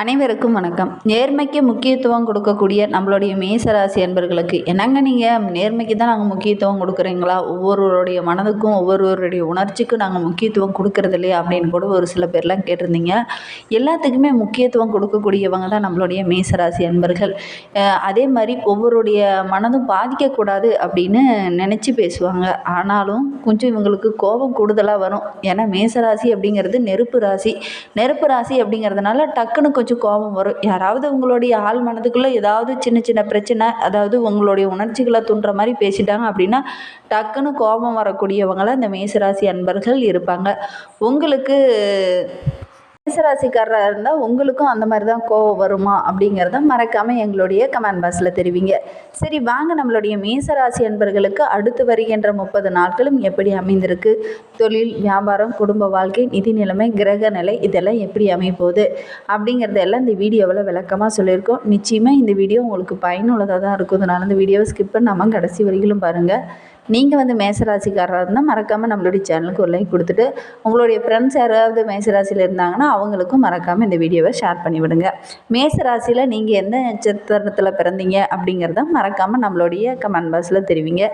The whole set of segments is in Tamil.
அனைவருக்கும் வணக்கம். நேர்மைக்கு முக்கியத்துவம் கொடுக்கக்கூடிய நம்மளுடைய மேசராசி அன்பர்களுக்கு என்னங்க நீங்கள் நேர்மைக்கு தான் நாங்கள் முக்கியத்துவம் கொடுக்குறீங்களா? ஒவ்வொருவருடைய மனதுக்கும் ஒவ்வொருவருடைய உணர்ச்சிக்கும் நாங்கள் முக்கியத்துவம் கொடுக்கறது இல்லையா? அப்படின்னு கூட ஒரு சில பேர்லாம் கேட்டிருந்தீங்க. எல்லாத்துக்குமே முக்கியத்துவம் கொடுக்கக்கூடியவங்க தான் நம்மளுடைய மேசராசி அன்பர்கள். அதே மாதிரி ஒவ்வொருடைய மனதும் பாதிக்கக்கூடாது அப்படின்னு நினச்சி பேசுவாங்க. ஆனாலும் கொஞ்சம் இவங்களுக்கு கோபம் கூடுதலாக வரும். ஏன்னா மேசராசி அப்படிங்கிறது நெருப்பு ராசி. நெருப்பு ராசி அப்படிங்கிறதுனால டக்குன்னு கொஞ்சம் கோபம் வரும். யாராவது உங்களுடைய ஆள் மனதுக்குள்ளே ஏதாவது சின்ன சின்ன பிரச்சனை அதாவது உங்களுடைய உணர்ச்சிகளை தூண்டுற மாதிரி பேசிட்டாங்க அப்படின்னா டக்குன்னு கோபம் வரக்கூடியவங்களாம் இந்த மேசராசி அன்பர்கள் இருப்பாங்க. உங்களுக்கு மேசராசிக்காரராக இருந்தால் உங்களுக்கும் அந்த மாதிரி தான் கோவம் வருமா அப்படிங்கிறத மறக்காமல் எங்களுடைய கமெண்ட் பாக்ஸில் தெரிவிங்க. சரி வாங்க. நம்மளுடைய மேசராசி அன்பர்களுக்கு அடுத்து வருகின்ற முப்பது நாட்களும் எப்படி அமைந்திருக்கு? தொழில் வியாபாரம் குடும்ப வாழ்க்கை நிதி நிலைமை கிரக நிலை இதெல்லாம் எப்படி அமைப்போகுது அப்படிங்கிறதெல்லாம் இந்த வீடியோவில் விளக்கமாக சொல்லியிருக்கோம். நிச்சயமாக இந்த வீடியோ உங்களுக்கு பயனுள்ளதாக தான் இருக்கும். அதனால் இந்த வீடியோவை ஸ்கிப் பண்ணாமல் கடைசி வரையிலும் பாருங்கள் நீங்கள் வந்து மேசராசிக்காரராக இருந்தால் மறக்காமல் நம்மளுடைய சேனலுக்கு ஒரு லைக் கொடுத்துட்டு உங்களுடைய ஃப்ரெண்ட்ஸ் யாராவது மேசராசியில் இருந்தாங்கன்னா அவங்களுக்கும் மறக்காமல் இந்த வீடியோவை ஷேர் பண்ணிவிடுங்க மேசராசியில் நீங்கள் எந்த நட்சத்திரத்தில் பிறந்தீங்க அப்படிங்கிறத மறக்காமல் நம்மளுடைய கமெண்ட் பாக்ஸில் தெரிவிங்க.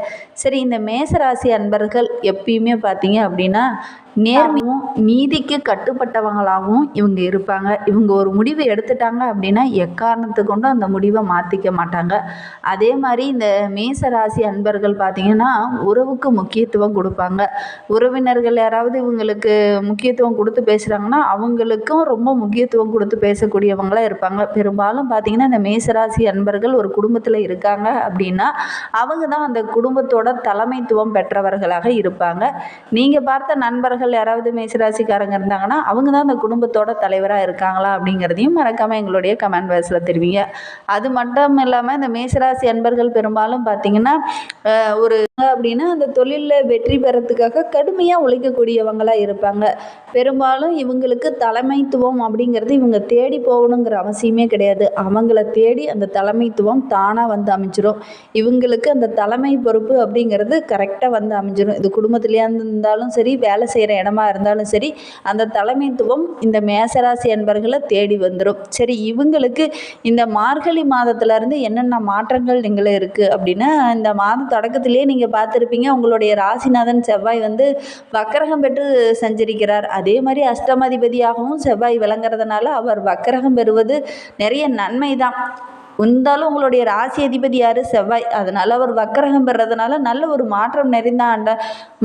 சரி இந்த மேசராசி அன்பர்கள் எப்பயுமே பார்த்தீங்க அப்படின்னா நேர்மையும் நீதிக்கு கட்டுப்பட்டவங்களாகவும் இவங்க இருப்பாங்க. இவங்க ஒரு முடிவு எடுத்துட்டாங்க அப்படின்னா எக்காரணத்து கொண்டும் அந்த முடிவை மாற்றிக்க மாட்டாங்க. அதே மாதிரி இந்த மேச ராசி அன்பர்கள் பார்த்திங்கன்னா உறவுக்கு முக்கியத்துவம் கொடுப்பாங்க. உறவினர்கள் யாராவது இவங்களுக்கு முக்கியத்துவம் கொடுத்து பேசுகிறாங்கன்னா அவங்களுக்கும் ரொம்ப முக்கியத்துவம் கொடுத்து பேசக்கூடியவங்களாக இருப்பாங்க. பெரும்பாலும் பார்த்திங்கன்னா இந்த மேசராசி அன்பர்கள் ஒரு குடும்பத்தில் இருக்காங்க அப்படின்னா அவங்க தான் அந்த குடும்பத்தோட தலைமைத்துவம் பெற்றவர்களாக இருப்பாங்க. நீங்கள் பார்த்த நண்பர்கள் யாராவது மேசராசிக்காரங்க இருந்தாங்கன்னா அவங்க தான் அந்த குடும்பத்தோட தலைவராக இருக்காங்களா அப்படிங்கிறதையும் மறக்காமல் எங்களுடைய கமெண்ட் பாக்ஸில் தெரிவிங்க. அது மட்டும் இல்லாமல் இந்த மேசராசி அன்பர்கள் பெரும்பாலும் பார்த்தீங்கன்னா ஒரு அப்படின்னா அந்த தொழிலில் வெற்றி பெறத்துக்காக கடுமையாக உழைக்கக்கூடியவங்களாக இருப்பாங்க. பெரும்பாலும் இவங்களுக்கு தலைமைத்துவம் அப்படிங்கிறது இவங்க தேடி போகணுங்கிற அவசியமே கிடையாது. அவங்கள தேடி அந்த தலைமைத்துவம் தானாக வந்து அமைஞ்சிடும் இவங்களுக்கு அந்த தலைமை பொறுப்பு அப்படிங்கிறது கரெக்டாக வந்து அமைஞ்சிடும் இது குடும்பத்துலேயே இருந்தாலும் சரி வேலை செய்கிற இடமா இருந்தாலும் சரி அந்த தலைமைத்துவம் இந்த மேசராசி அன்பர்களை தேடி வந்துடும் சரி இவங்களுக்கு இந்த மார்கழி மாதத்துலேருந்து என்னென்ன மாற்றங்கள் நீங்களே இருக்குது அப்படின்னா இந்த மாத தொடக்கத்திலே நீங்கள் பார்த்துருப்பீங்க. உங்களுடைய ராசிநாதன் செவ்வாய் வந்து வக்கரகம் பெற்று சஞ்சரிக்கிறார். அதே மாதிரி அஷ்டமாதிபதியாகவும் செவ்வாய் விளங்குறதுனால அவர் வக்கரகம் பெறுவது நிறைய நன்மை தான் இருந்தாலும் உங்களுடைய ராசி அதிபதி யார்? செவ்வாய். அதனால் அவர் வக்கரகம் பெறதுனால நல்ல ஒரு மாற்றம் நிறைந்த ஆண்ட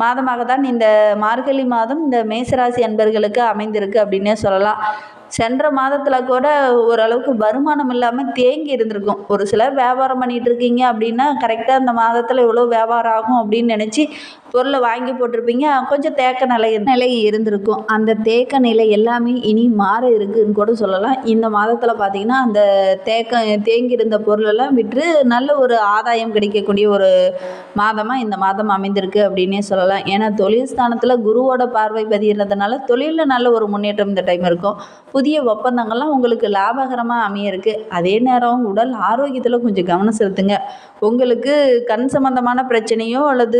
மாதமாக தான் இந்த மார்கழி மாதம் இந்த மேசராசி அன்பர்களுக்கு அமைந்திருக்கு அப்படின்னே சொல்லலாம். சென்ற மாதத்தில் கூட ஓரளவுக்கு வருமானம் இல்லாமல் தேங்கி இருந்திருக்கும். ஒரு சிலர் வியாபாரம் பண்ணிகிட்டு இருக்கீங்க அப்படின்னா கரெக்டாக அந்த மாதத்தில் இவ்வளோ வியாபாரம் ஆகும் அப்படின்னு நினச்சி பொருளை வாங்கி போட்டிருப்பீங்க. கொஞ்சம் தேக்க நிலை நிலை இருந்திருக்கும். அந்த தேக்க நிலை எல்லாமே இனி மாற இருக்குன்னு கூட சொல்லலாம். இந்த மாதத்தில் பார்த்தீங்கன்னா அந்த தேக்க தேங்கி இருந்த பொருளெல்லாம் விற்று நல்ல ஒரு ஆதாயம் கிடைக்கக்கூடிய ஒரு மாதமாக இந்த மாதம் அமைந்திருக்கு அப்படின்னே சொல்லலாம். ஏன்னா தொழில் ஸ்தானத்தில் குருவோட பார்வை பதிகிறதுனால தொழிலில் நல்ல ஒரு முன்னேற்றம் இந்த டைம் இருக்கும். புதிய ஒப்பந்தங்கள்லாம் உங்களுக்கு லாபகரமாக அமையிருக்கு அதே நேரம் உடல் ஆரோக்கியத்தில் கொஞ்சம் கவனம் செலுத்துங்க. உங்களுக்கு கண் சம்பந்தமான பிரச்சனையோ அல்லது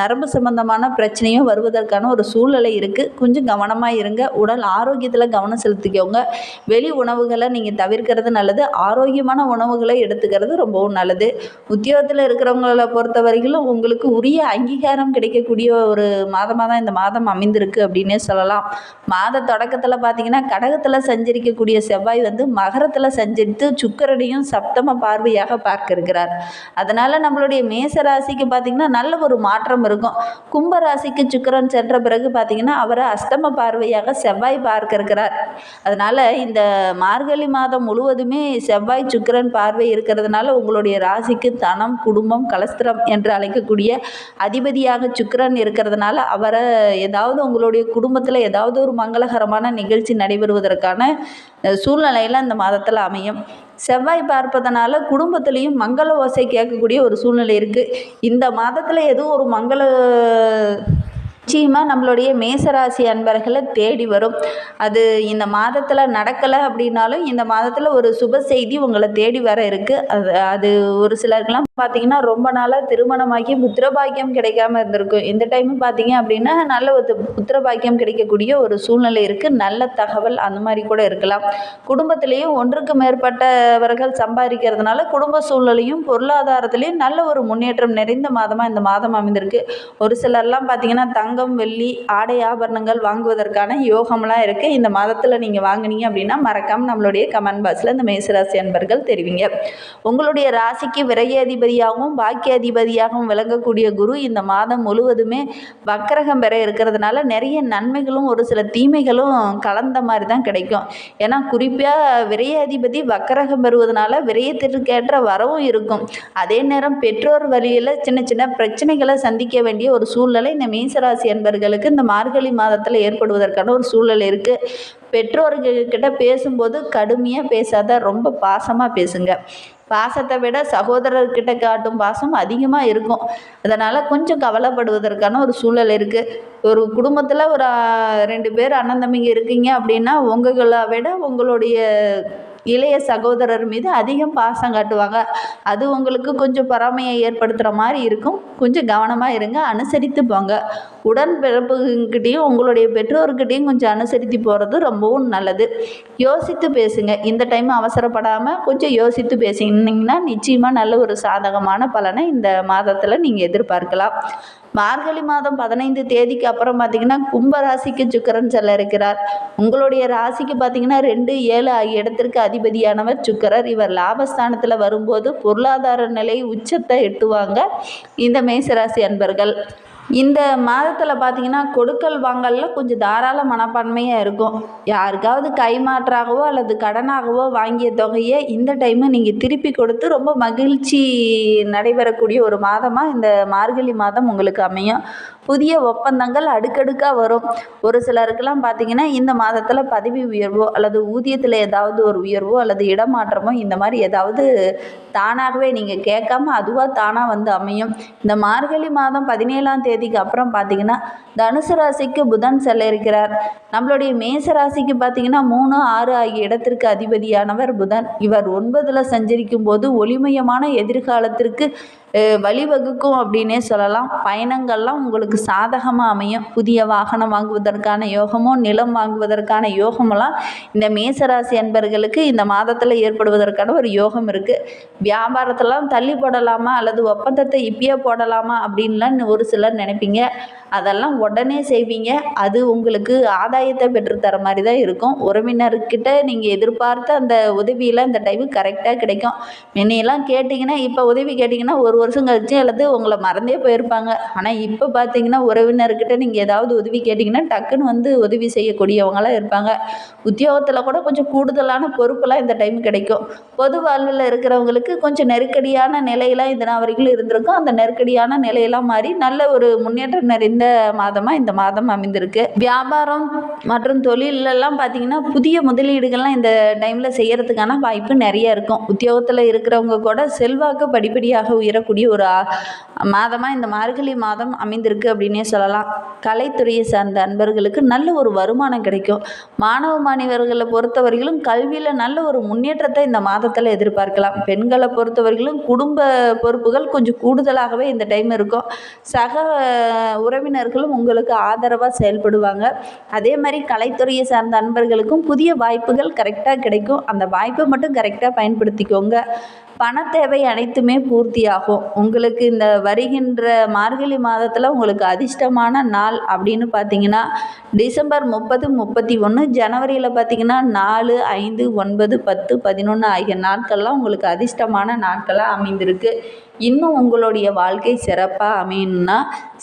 நரம்பு சம்பந்தமான பிரச்சனையோ வருவதற்கான ஒரு சூழ்நிலை இருக்குது கொஞ்சம் கவனமாக இருங்க. உடல் ஆரோக்கியத்தில் கவனம் செலுத்திக்கோங்க. வெளி உணவுகளை நீங்கள் தவிர்க்கிறது நல்லது. ஆரோக்கியமான உணவுகளை எடுத்துக்கிறது ரொம்பவும் நல்லது. உத்தியோகத்தில் இருக்கிறவங்கள பொறுத்த வரைக்கும் உங்களுக்கு உரிய அங்கீகாரம் கிடைக்கக்கூடிய ஒரு மாதமாக தான் இந்த மாதம் அமைந்திருக்கு அப்படின்னே சொல்லலாம். மாத தொடக்கத்தில் பார்த்தீங்கன்னா கடகத்தில் சஞ்சரிக்கக்கூடிய செவ்வாய் வந்து மகரத்தில் சஞ்சரித்து சுக்கரனையும் சப்தம பார்வையாக பார்க்க இருக்கிறார் அதனால் நம்மளுடைய மேச ராசிக்கு பார்த்திங்கன்னா நல்ல ஒரு மாற்றம் இருக்கும். கும்ப ராசிக்கு சுக்கிரன் சென்ற பிறகு பார்த்திங்கன்னா அவரை அஷ்டம பார்வையாக செவ்வாய் பார்க்க இருக்கிறார் அதனால் இந்த மார்கழி மாதம் முழுவதுமே செவ்வாய் சுக்கிரன் பார்வை இருக்கிறதுனால உங்களுடைய ராசிக்கு தனம் குடும்பம் கலஸ்திரம் என்று அழைக்கக்கூடிய அதிபதியாக சுக்கரன் இருக்கிறதுனால அவரை ஏதாவது உங்களுடைய குடும்பத்தில் ஏதாவது ஒரு மங்களகரமான நிகழ்ச்சி நடைபெறுவதற்கு அஹ், சூழ்நிலையில் இந்த மாதத்தில் அமையும். செவ்வாய் பார்ப்பதனால குடும்பத்திலையும் மங்கள ஓசை கேட்கக்கூடிய ஒரு சூழ்நிலை இருக்குது இந்த மாதத்தில் எதுவும் ஒரு மங்கள நிச்சயமாக நம்மளுடைய மேசராசி அன்பர்களை தேடி வரும். அது இந்த மாதத்தில் நடக்கலை அப்படின்னாலும் இந்த மாதத்தில் ஒரு சுப செய்தி உங்களை தேடி வர இருக்குது அது அது ஒரு சிலருக்கெல்லாம் பார்த்தீங்கன்னா ரொம்ப நாளாக திருமணமாகி புத்திரபாக்கியம் கிடைக்காம இருந்திருக்கும். இந்த டைம் பார்த்தீங்க அப்படின்னா நல்ல ஒரு புத்திரபாக்கியம் கிடைக்கக்கூடிய ஒரு சூழ்நிலை இருக்குது நல்ல தகவல் அந்த மாதிரி கூட இருக்கலாம். குடும்பத்திலையும் ஒன்றுக்கு மேற்பட்டவர்கள் சம்பாதிக்கிறதுனால குடும்ப சூழ்நிலையும் பொருளாதாரத்திலையும் நல்ல ஒரு முன்னேற்றம் நிறைந்த மாதமாக இந்த மாதம் அமைந்திருக்கு. ஒரு சிலர்லாம் பார்த்தீங்கன்னா தங்கம் வெள்ளி ஆடை ஆபரணங்கள் வாங்குவதற்கான யோகம்லாம் இருக்குது இந்த மாதத்தில் நீங்கள் வாங்கினீங்க அப்படின்னா மறக்காமல் நம்மளுடைய கமெண்ட் பாக்ஸில் இந்த மேசராசி அன்பர்கள் தெரிவிங்க. உங்களுடைய ராசிக்கு விரைய அதிபதியாகவும் பாக்கிய அதிபதியாகவும் விளங்கக்கூடிய குரு இந்த மாதம் முழுவதுமே வக்கரகம் பெற இருக்கிறதுனால நிறைய நன்மைகளும் ஒரு சில தீமைகளும் கலந்த மாதிரி தான் கிடைக்கும். ஏன்னா குறிப்பாக விரையாதிபதி வக்கரகம் பெறுவதனால விரயத்திற்கேற்ற வரவும் இருக்கும். அதே நேரம் பெற்றோர் வழியில் சின்ன சின்ன பிரச்சனைகளை சந்திக்க வேண்டிய ஒரு சூழ்நிலை இந்த மேசராசி அன்பர்களுக்கு இந்த மார்கழி மாதத்தில் ஏற்படுவதற்கான ஒரு சூழல் இருக்குது பெற்றோர்கள்கிட்ட பேசும்போது கடுமையாக பேசாத ரொம்ப பாசமாக பேசுங்க. பாசத்தை விட சகோதரர்கிட்ட காட்டும் பாசம் அதிகமாக இருக்கும். அதனால் கொஞ்சம் கவலைப்படுவதற்கான ஒரு சூழல் இருக்குது ஒரு குடும்பத்தில் ஒரு ரெண்டு பேர் அண்ணன் தம்பிங்க இருக்கீங்க அப்படின்னா உங்களை விட உங்களுடைய இளைய சகோதரர் மீது அதிகம் பாசம் காட்டுவாங்க. அது உங்களுக்கு கொஞ்சம் பொறாமையை ஏற்படுத்துகிற மாதிரி இருக்கும். கொஞ்சம் கவனமாக இருங்க அனுசரித்து போங்க. உடன்பிறப்புகிட்டையும் உங்களுடைய பெற்றோர்கிட்டையும் கொஞ்சம் அனுசரித்து போகிறது ரொம்பவும் நல்லது. யோசித்து பேசுங்க. இந்த டைம் அவசரப்படாமல் கொஞ்சம் யோசித்து பேசினீங்கன்னா நிச்சயமாக நல்ல ஒரு சாதகமான பலனை இந்த மாதத்தில் நீங்கள் எதிர்பார்க்கலாம். மார்கழி மாதம் பதினைந்து தேதிக்கு அப்புறம் பார்த்தீங்கன்னா கும்ப ராசிக்கு சுக்கரன் செல்ல இருக்கிறார். உங்களுடைய ராசிக்கு பார்த்தீங்கன்னா ரெண்டு ஏழு ஆகிய இடத்திற்கு அதிபதியானவர் சுக்கரர். இவர் லாபஸ்தானத்தில் வரும்போது பொருளாதார நிலை உச்சத்தை எட்டுவாங்க. இந்த மேசராசி அன்பர்கள். இந்த மாதத்தில் பார்த்தீங்கன்னா கொடுக்கல் வாங்கலில் கொஞ்சம் தாராள மனப்பான்மையாக இருக்கும். யாருக்காவது கைமாற்றாகவோ அல்லது கடனாகவோ வாங்கிய தொகையை இந்த டைமு நீங்கள் திருப்பி கொடுத்து ரொம்ப மகிழ்ச்சி நடைபெறக்கூடிய ஒரு மாதமாக இந்த மார்கழி மாதம் உங்களுக்கு அமையும். புதிய ஒப்பந்தங்கள் அடுக்கடுக்காக வரும். ஒரு சிலருக்கெல்லாம் பார்த்தீங்கன்னா இந்த மாதத்தில் பதவி உயர்வோ அல்லது ஊதியத்தில் ஏதாவது ஒரு உயர்வோ அல்லது இடமாற்றமோ இந்த மாதிரி ஏதாவது தானாகவே நீங்கள் கேட்காம அதுவாக தானாக வந்து அமையும். இந்த மார்கழி மாதம் பதினேழாம் தேதிக்கு அப்புறம் பார்த்தீங்கன்னா தனுசு ராசிக்கு புதன் செல்ல இருக்கிறார் நம்மளுடைய மேச ராசிக்கு பார்த்தீங்கன்னா மூணு ஆறு ஆகிய இடத்திற்கு அதிபதியானவர் புதன். இவர் ஒன்பதில் சஞ்சரிக்கும் போது ஒளிமயமான எதிர்காலத்திற்கு வழிவகுக்கும் அப்படின்னே சொல்லலாம். பயணங்கள்லாம் உங்களுக்கு சாதகமாக அமையும். புதிய வாகனம் வாங்குவதற்கான யோகமோ நிலம் வாங்குவதற்கான யோகமெல்லாம் இந்த மேசராசி அன்பர்களுக்கு இந்த மாதத்தில் ஏற்படுவதற்கான ஒரு யோகம் இருக்குது வியாபாரத்தெல்லாம் தள்ளி போடலாமா? அல்லது ஒப்பந்தத்தை இப்பயே போடலாமா? அப்படின்லாம் ஒரு சிலர் நினைப்பீங்க. அதெல்லாம் உடனே செய்வீங்க. அது உங்களுக்கு ஆதாயத்தை பெற்றுத்தர மாதிரி தான் இருக்கும். உறவினர்கிட்ட நீங்கள் எதிர்பார்த்த அந்த உதவியெல்லாம் இந்த டைம் கரெக்டாக கிடைக்கும். முன்னையெல்லாம் கேட்டிங்கன்னா இப்போ உதவி கேட்டிங்கன்னா ஒரு வருஷம் கழிச்சு அல்லது உங்களை மறந்தே போயிருப்பாங்க. ஆனால் இப்போ பார்த்தீங்கன்னா உறவினர்கிட்ட நீங்கள் ஏதாவது உதவி கேட்டிங்கன்னா டக்குன்னு வந்து உதவி செய்யக்கூடியவங்களாம் இருப்பாங்க. உத்தியோகத்தில் கூட கொஞ்சம் கூடுதலான பொறுப்பெல்லாம் இந்த டைம் கிடைக்கும். பொது வாழ்வில் இருக்கிறவங்களுக்கு கொஞ்சம் நெருக்கடியான நிலையெல்லாம் இந்த வரைக்கும் இருந்திருக்கும். அந்த நெருக்கடியான நிலையெல்லாம் மாறி நல்ல ஒரு முன்னேற்றம் நிறைந்த மாதமாக இந்த மாதம் அமைந்திருக்கு. வியாபாரம் மற்றும் தொழிலெல்லாம் பார்த்தீங்கன்னா புதிய முதலீடுகள்லாம் இந்த டைமில் செய்யறதுக்கான வாய்ப்பு நிறைய இருக்கும். உத்தியோகத்தில் இருக்கிறவங்க கூட செல்வாக்கு படிப்படியாக உயரக்கூடிய ஒரு மாதமாக இந்த மார்கழி மாதம் அமைந்திருக்கு அப்படின்னே சொல்லலாம். கலைத்துறையை சார்ந்த அன்பர்களுக்கு நல்ல ஒரு வருமானம் கிடைக்கும். மாணவ மாணவர்களை பொறுத்தவரையிலும் கல்வியில் நல்ல ஒரு முன்னேற்றத்தை இந்த மாதத்தில் எதிர்பார்க்கலாம். பெண்களை பொறுத்தவரையிலும் குடும்ப பொறுப்புகள் கொஞ்சம் கூடுதலாகவே இந்த டைம் இருக்கும். சக உறவினர்களும் உங்களுக்கு ஆதரவாக செயல்படுவாங்க. அதே மாதிரி கலைத்துறையை சார்ந்த அன்பர்களுக்கும் புதிய வாய்ப்புகள் கரெக்டாக கிடைக்கும். அந்த வாய்ப்பை மட்டும் கரெக்டாக பயன்படுத்திக்கோங்க. பண தேவை அனைத்துமே பூர்த்தியாகும். உங்களுக்கு இந்த வருகின்ற மார்கழி மாதத்தில் உங்களுக்கு அதிர்ஷ்டமான நாள் அப்படின்னு பார்த்தீங்கன்னா டிசம்பர் முப்பது முப்பத்தி ஒன்று ஜனவரியில் பார்த்தீங்கன்னா நாலு ஐந்து ஒன்பது பத்து பதினொன்று ஆகிய நாட்கள்லாம் உங்களுக்கு அதிர்ஷ்டமான நாட்களாக அமைந்திருக்கு. இன்னும் உங்களுடைய வாழ்க்கை சிறப்பாக அமையணும்னா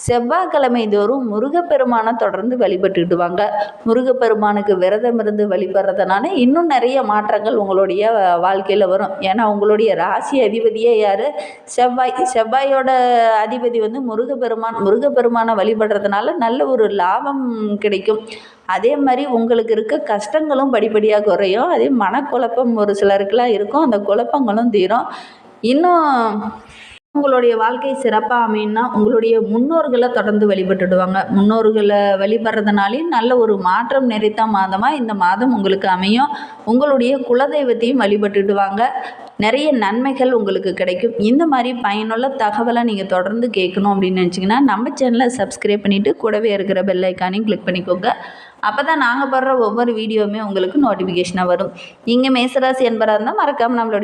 செவ்வாய்க்கிழமை தோறும் முருகப்பெருமானை தொடர்ந்து வழிபட்டுட்டு வாங்க முருகப்பெருமானுக்கு விரதம் இருந்து வழிபடுறதுனால இன்னும் நிறைய மாற்றங்கள் உங்களுடைய வாழ்க்கையில் வரும். ஏன்னா உங்களுடைய ராசி அதிபதியே யார்? செவ்வாய் செவ்வாயோட அதிபதி வந்து முருகப்பெருமான். முருகப்பெருமானை வழிபடுறதுனால நல்ல ஒரு லாபம் கிடைக்கும். அதே மாதிரி உங்களுக்கு இருக்க கஷ்டங்களும் படிப்படியாக குறையும். அதே மனக்குழப்பம் ஒரு சிலருக்குலாம் இருக்கும். அந்த குழப்பங்களும் தீரும். இன்னும் உங்களுடைய வாழ்க்கை சிறப்பாக அமையணும்னா உங்களுடைய முன்னோர்களை தொடர்ந்து வழிபட்டுடுவாங்க. முன்னோர்களை வழிபடுறதுனாலே நல்ல ஒரு மாற்றம் நிறைத்த மாதமாக இந்த மாதம் உங்களுக்கு அமையும். உங்களுடைய குலதெய்வத்தையும் வழிபட்டுடுவாங்க. நிறைய நன்மைகள் உங்களுக்கு கிடைக்கும். இந்த மாதிரி பயனுள்ள தகவலை நீங்கள் தொடர்ந்து கேட்கணும் அப்படின்னு நினச்சிங்கன்னா நம்ம சேனலை சப்ஸ்கிரைப் பண்ணிவிட்டு கூடவே இருக்கிற பெல் ஐக்கானையும் கிளிக் பண்ணிக்கோங்க. அப்போ தான் நாங்கள் போடுற ஒவ்வொரு வீடியோவுமே உங்களுக்கு நோட்டிஃபிகேஷனாக வரும். நீங்கள் மேசராசி என்பராக இருந்தால் மறக்காமல் நம்மளுடைய